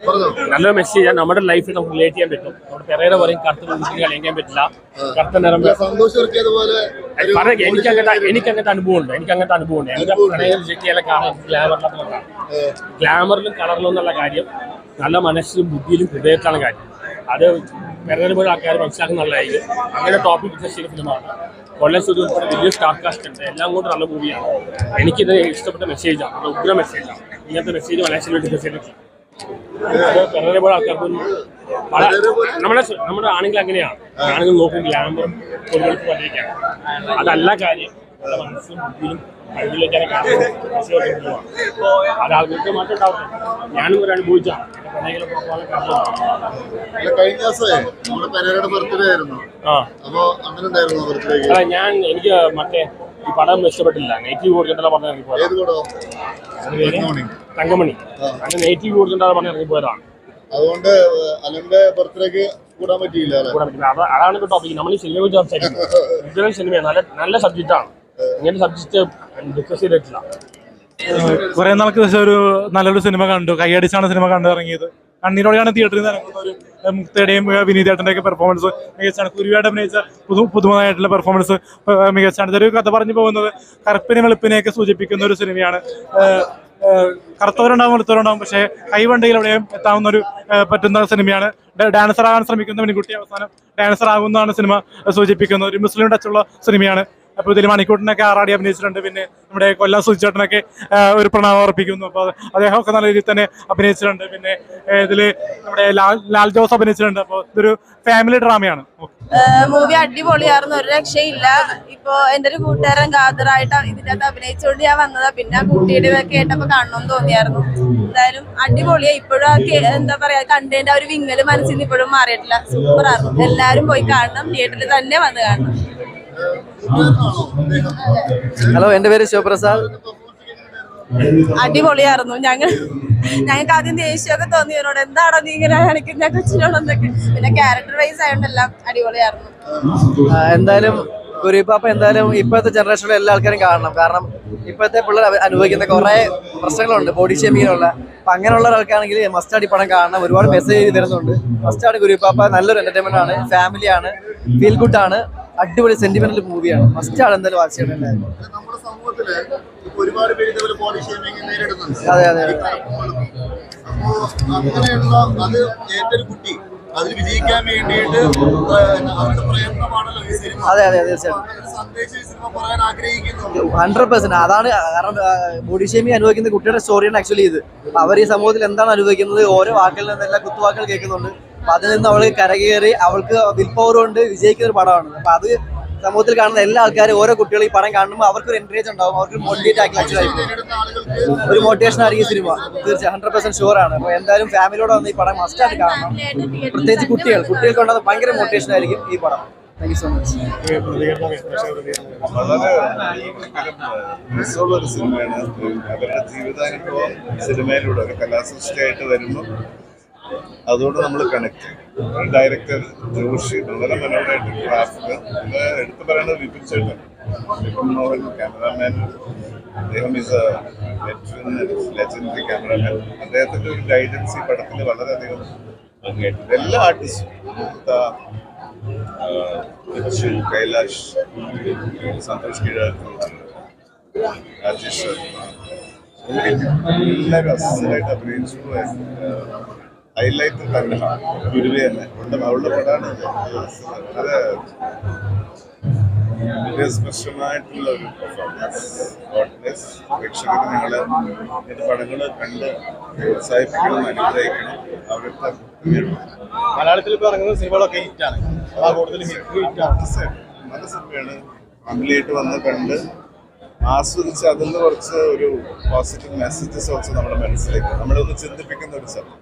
നല്ലൊരു മെസ്സേജ് ആണ് നമ്മുടെ ലൈഫിൽ നമുക്ക് റിലേറ്റ് ചെയ്യാൻ പറ്റും. നമ്മുടെ പെരേര പറയും കറുത്ത പെൺകുട്ടികൾ കളിക്കാൻ പറ്റില്ല. കറുത്ത നിറം പറയാം എനിക്ക് അങ്ങനത്തെ എനിക്ക് അങ്ങനത്തെ അനുഭവം ഉണ്ട് എനിക്ക് അങ്ങനത്തെ അനുഭവം ഉണ്ട് എന്റെ പ്രണയം ഗ്ലാമറിലൊക്കെ ഗ്ലാമറിലും കളറിലും എന്നുള്ള കാര്യം നല്ല മനസ്സിലും ബുദ്ധിയിലും ഹൃദയത്തിലാണ് കാര്യം. അത് പെരേര പോലെ ആൾക്കാർ മനസ്സിലാക്കുന്ന നല്ലതായിരിക്കും. അങ്ങനെ ടോപ്പിക് ഡിസ്കസ് ചെയ്ത ഫിലിമാണ് കൊല്ലം സുധി ഉൾപ്പെടെ വലിയ സ്റ്റാർ കാസ്റ്റ് ഉണ്ട്. എല്ലാം കൂടെ നല്ല മൂവിയാണ് എനിക്കിത് ഇഷ്ടപ്പെട്ട മെസ്സേജാണ് ഉഗ്ര മെസ്സേജാണ് ഇങ്ങനത്തെ മെസ്സേജ് മലയാളത്തിൽ ഡിസ്കസ് പെരേര പോലെ ആൾക്കാർക്ക് നമ്മുടെ നമ്മുടെ ആണുങ്ങൾ അങ്ങനെയാണ് ആണെങ്കിൽ നോക്കും ഗ്ലാമറും പറ്റിയിരിക്കുകയാണ് അതല്ല കാര്യം. നമ്മുടെ മനസ്സിലും ബുദ്ധിയിലും കഴിവിലേക്കാണ് അത് ആൾക്കാർക്ക് മാറ്റം ഉണ്ടാവട്ടെ ഞാനും ഒരു അനുഭവിച്ചാണ് കഴിഞ്ഞ ദിവസമേ നമ്മുടെ പെരയുടെ ബർത്ത്ഡേ ആയിരുന്നു. അങ്ങനെ ഉണ്ടായിരുന്നു ബർത്ത്ഡേക്ക്. അല്ല ഞാൻ എനിക്ക് മറ്റേ ഈ പടം ഇഷ്ടപ്പെട്ടില്ല. നെഗറ്റീവ് കൊടുക്കണ്ടല്ലോ പറഞ്ഞ തങ്കമണി. അങ്ങനെ നെഗറ്റീവ് കൊടുത്തിട്ടാണ് പറഞ്ഞ ഇറങ്ങിപ്പോയതാണ് അതുകൊണ്ട് അലന്റെ ബർത്ത്ഡേക്ക് കൂടാൻ പറ്റിയില്ല കൂടാൻ പറ്റില്ല. അത- അതാണ് ഇപ്പൊ ടോപ്പിക് നമ്മൾ ഈ സിനിമയെ കുറിച്ച് സംസാരിക്കുന്നത്. ഇത്തരം സിനിമയാണ് നല്ല നല്ല സബ്ജക്റ്റാണ് ഇങ്ങനെ സബ്ജക്റ്റ് ഡിസ്കസ് ചെയ്തിട്ടില്ല. കുറെ നാൾക്ക് ശേഷം ഒരു നല്ലൊരു സിനിമ കണ്ടു. കൈയടിച്ചാണ് സിനിമ കണ്ടു ഇറങ്ങിയത്. കണ്ണീരോടെയാണ് തിയേറ്ററിൽ നിന്ന് ഇറങ്ങുന്ന ഒരു മുക്തയുടെയും ഏഹ്, വിനീതേട്ടന്റെ ഒക്കെ പെർഫോമൻസ് മികച്ചാണ് കുരുവിയുടെ അഭിനയിച്ച പുതു പുതുമതായിട്ടുള്ള പെർഫോമൻസ് മികച്ചാണ് ഇതൊരു കഥ പറഞ്ഞു പോകുന്നത് കറുപ്പിനെ വെളുപ്പിനെയൊക്കെ സൂചിപ്പിക്കുന്ന ഒരു സിനിമയാണ്. കറുത്തവരുണ്ടാവും വെളുത്തവരുണ്ടാവും പക്ഷേ കൈവണ്ടിയിൽ എവിടെയും എത്താവുന്ന ഒരു പറ്റുന്ന സിനിമയാണ്. ഡാൻസർ ആകാൻ ശ്രമിക്കുന്ന പെൺകുട്ടി അവസാനം ഡാൻസർ ആകുന്നതാണ് സിനിമ സൂചിപ്പിക്കുന്നത്. ഒരു മുസ്ലിം ടച്ചുള്ള സിനിമയാണ്. അപ്പോൾ ഇതിൽ മണിക്കൂട്ടിനൊക്കെ ആറാടി അഭിനയിച്ചിട്ടുണ്ട്. പിന്നെ നമ്മുടെ കൊല്ലം സുചേട്ടനൊക്കെ ഒരു പ്രണാമം അർപ്പിക്കുന്നു. അപ്പോൾ അദ്ദേഹമൊക്കെ നല്ല രീതിയിൽ തന്നെ അഭിനയിച്ചിട്ടുണ്ട്. പിന്നെ ഇതിൽ നമ്മുടെ ലാൽ ലാൽ ജോസ് അഭിനയിച്ചിട്ടുണ്ട്. അപ്പോൾ ഇതൊരു ഫാമിലി ഡ്രാമയാണ് മൂവി അടിപൊളിയായിരുന്നു. ഒരു രക്ഷയില്ല. ഇപ്പൊ എന്റെ ഒരു കൂട്ടുകാരൻ ഗാദറായിട്ട് ഇതിന്റെ അകത്ത് അഭിനയിച്ചുകൊണ്ട് ഞാൻ വന്നതാ. പിന്നെ ആ കുട്ടിയുടെ ഇതൊക്കെ കേട്ടപ്പോ കാണണമെന്ന് തോന്നിയായിരുന്നു. എന്തായാലും അടിപൊളിയാ. ഇപ്പോഴും ആ എന്താ പറയാ കണ്ടതിന്റെ ആ ഒരു വിങ്ങൽ മനസ്സിൽ നിന്ന് ഇപ്പോഴും മാറിയിട്ടില്ല. സൂപ്പർ ആയിരുന്നു. എല്ലാരും പോയി കാണണം. തിയേറ്ററിൽ തന്നെ വന്ന് കാണണം. ഹലോ എന്റെ പേര് ശിവപ്രസാദ്. അടിപൊളിയായിരുന്നു. ഞങ്ങൾ ഞങ്ങൾക്ക് ആദ്യം ദേഷ്യമൊക്കെ തോന്നി. ഇവരോട് എന്താണോ നീ ഇങ്ങനെ കാണിക്കുന്ന കൊച്ചിനോടൊന്നൊക്കെ പിന്നെ ക്യാരക്ടർ വൈസ് ആയതുകൊണ്ടെല്ലാം അടിപൊളിയായിരുന്നു. എന്തായാലും കുരിപ്പാപ്പ എന്തായാലും ഇപ്പോഴത്തെ ജനറേഷനിലെ എല്ലാ ആൾക്കാരും കാണണം. കാരണം ഇപ്പോഴത്തെ പിള്ളേർ അനുഭവിക്കുന്ന കുറേ പ്രശ്നങ്ങളുണ്ട്. ബോഡി ഷേമിങ്ങിനുള്ള അപ്പം അങ്ങനെയുള്ള ഒരാൾക്കാണെങ്കിൽ മസ്റ്റാടി പടം കാണണം. ഒരുപാട് മെസ്സേജ് തരുന്നുണ്ട്. മസ്റ്റാടി കുരിപ്പാപ്പ നല്ലൊരു എന്റർടൈൻമെന്റ് ആണ്. ഫാമിലിയാണ് ഫീൽ ഗുഡ് ആണ്. അടിപൊളി സെന്റിമെന്റൽ മൂവിയാണ് മസ്റ്റാണ് എന്തായാലും വാച്ച് ചെയ്യണം അതെ അതെ, അതെ. അങ്ങനെയുള്ള അത് ഏറ്റൊരു കുട്ടി അതിൽ വിജയിക്കാൻ വേണ്ടിയിട്ട് ഏഹ്, അവരുടെ പ്രയത്നമാണല്ലോ ഈ സിനിമ. അതെ, അതെ, സന്ദേശം ഈ സിനിമ പറയാൻ ആഗ്രഹിക്കുന്നുണ്ട്. ഹൺഡ്രഡ് പെർസെന്റ് അതാണ് കാരണം ബോഡി ഷേമിങ് അനുഭവിക്കുന്ന കുട്ടിയുടെ സ്റ്റോറിയാണ് ആക്ച്വലി ഇത്. അവർ ഈ സമൂഹത്തിൽ എന്താണ് അനുഭവിക്കുന്നത്? ഓരോ വാക്കുകളിൽ നിന്നെല്ലാം കുത്തുവാക്കുകൾ കേൾക്കുന്നുണ്ട്. അപ്പൊ അതിൽ നിന്ന് അവൾ കരകയറി അവൾക്ക് വിൽ പവർ കൊണ്ട് വിജയിക്കുന്ന ഒരു പടമാണ്. അപ്പൊ അത് സമൂഹത്തിൽ കാണുന്ന എല്ലാ ആൾക്കാരും ഓരോ കുട്ടികളും ഈ പടം കാണുമ്പോൾ അവർക്ക് ഒരു എൻകറേജ് ഉണ്ടാവും അവർക്ക് മോട്ടിവേറ്റ് ആക്കി ആളുകൾക്ക് ഒരു മോട്ടിവേഷൻ ആയിരിക്കും ഈ സിനിമ തീർച്ചയായും ഹൺഡ്രഡ് പെർസെന്റ് ഷുവർ ആണ്. അപ്പോൾ എന്തായാലും ഫാമിലിയോടെ വന്ന് ഈ പടം മസ്റ്റ് ആയിട്ട് കാണണം. പ്രത്യേകിച്ച് കുട്ടികൾ. കുട്ടികൾക്ക് ഉണ്ടാകുന്ന ഭയങ്കര മോട്ടിവേഷൻ ആയിരിക്കും ഈ പടം. താങ്ക് യു സോ മച്ച് വളരെ ഒരു സിനിമയാണ് അവരുടെ ജീവിതാനുഭവം സിനിമയിലൂടെ ഒരു കലാസൃഷ്ടിയായിട്ട് വരുമ്പോൾ അതുകൊണ്ട് നമ്മൾ കണക്ട് ചെയ്യും. ഡയറക്ടർ ജോഷി വളരെ മനോഹരമായിട്ട് ക്രാഫ്റ്റ് ഇത് എടുത്തു പറയുന്നത് വിപിൻ ചേട്ടൻ. വിപിൻ മോഹൻ ക്യാമറാമാൻ അദ്ദേഹം ഈസ് ലെജൻഡറി ക്യാമറാമാൻ അദ്ദേഹത്തിന്റെ ഒരു ഗൈഡൻസ് ഈ പടത്തിൽ വളരെയധികം ഭംഗിയായിട്ടുണ്ട്. എല്ലാ ആർട്ടിസ്റ്റും കൈലാഷ് സന്തോഷ് കീഴാറ്റൂർ രാജേഷ് എല്ലാവരും അസലായിട്ട് അഭിനയിച്ചു ഹൈലൈറ്റ് തന്നെ ഗുരുവി തന്നെ. അവളുടെ അവളുടെ പടമാണ് അത് വളരെ ഹൃദയസ്പർശമായിട്ടുള്ള ഒരു പെർഫോമൻസ് പ്രേക്ഷകർ നിങ്ങൾ എന്റെ പടങ്ങൾ കണ്ട് പ്രോത്സാഹിപ്പിക്കണം അനുഗ്രഹിക്കണം. അവരുടെ മലയാളത്തിൽ ഇപ്പോൾ ഇറങ്ങുന്ന സിനിമകളൊക്കെ ഹിറ്റാണ് കൂടുതൽ ഹിറ്റ് ഹിറ്റ് തീർച്ചയായിട്ടും നല്ല സിനിമയാണ് ഫാമിലിയായിട്ട് വന്ന് കണ്ട് ആസ്വദിച്ച് അതിൽ നിന്ന് കുറച്ച് ഒരു പോസിറ്റീവ് മെസ്സേജസ് കുറച്ച് നമ്മുടെ മനസ്സിലേക്ക് നമ്മളെ ഒന്ന് ചിന്തിപ്പിക്കുന്ന ഒരു സിനിമ